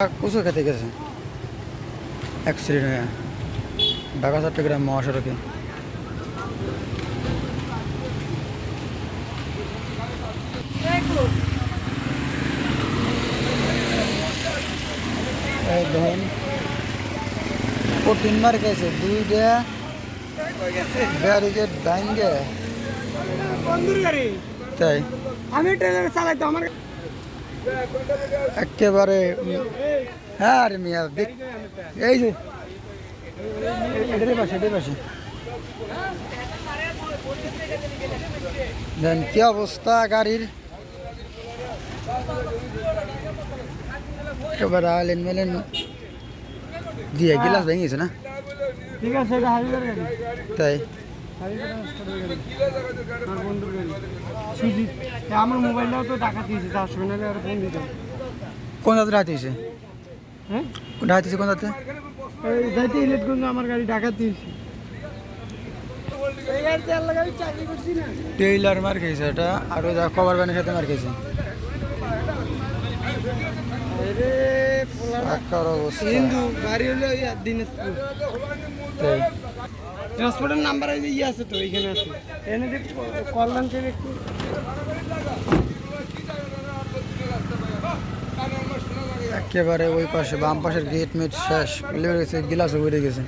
কুচু খেতে গেছে অ্যাক্সিডেন্ট হয়ে ঢাকা চট্টগ্রাম মহাসড়কে এই দেখেন ও তিনবার গেছে দুইটা ব্যারিকেড ভাঙ্গে বন্ধুর গাড়ি তাই আমি ট্রেলার চালাইতো আমার একেবারে হ্যাঁ রে মিয়া দেখ এই যে এটারই পাশে এটারই পাশে। দেন কি অবস্থা গাড়ির? একেবারে আলেন মেলেন দিয়ে গিলাস ভেঙে গেছে না? ঠিক আছে তাই। আমার সুজিত মোবাইলটাও তো টাকা দিয়েছে চারশো নাহলে আর ফোন দিত কোন রাতে রাতে হয়েছে হ্যাঁ কোন রাতে কোন রাতে যাইতে ইলেট করল আমার গাড়ি টাকা দিয়েছে টেইলার মার খেয়েছে এটা আর ওই কভার ব্যানের সাথে মার খেয়েছে। অবস্থা। হিন্দু গাড়ি হলো দিনাজপুর। ট্রান্সপোর্টের নাম্বার যে ইয়ে আছে তো এইখানে আছে। এনে কল্যাণ থেকে একটু। একেবারে ওই পাশে বাম পাশের গেট মেট শেষ। লেবে গেছে গিলাসও বেড়ে গেছে।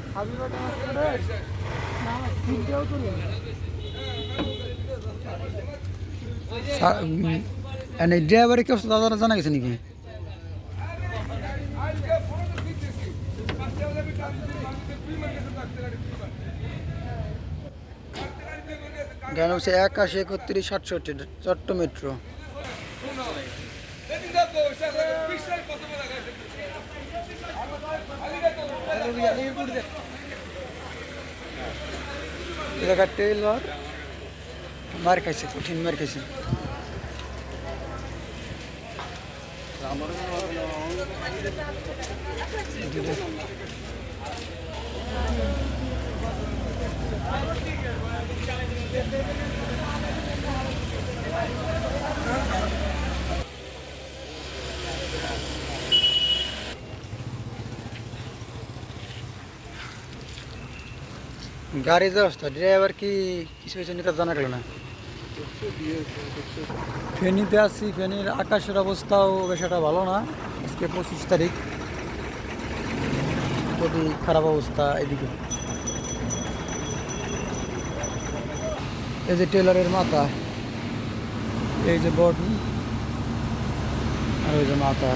ড্রাইভারের কি অবস্থা? দাদা জানা গেছে নাকি? গান হচ্ছে একাশি একত্রিশ সাতষট্টি চট্ট মেট্রো। এলাকার মার খাইছে কঠিন মার খাইছে। গাড়ির যে ড্রাইভার কি কিছু হয়েছে নিতে জানা গেল না? ফেনীতে আছি, ফেনীর আকাশের অবস্থাও বেশ ভালো না, আজকে পঁচিশ তারিখ। খুবই খারাপ অবস্থা এদিকে। এই যে টেলারের মাথা, এই যে বডি আর ওই যে মাথা।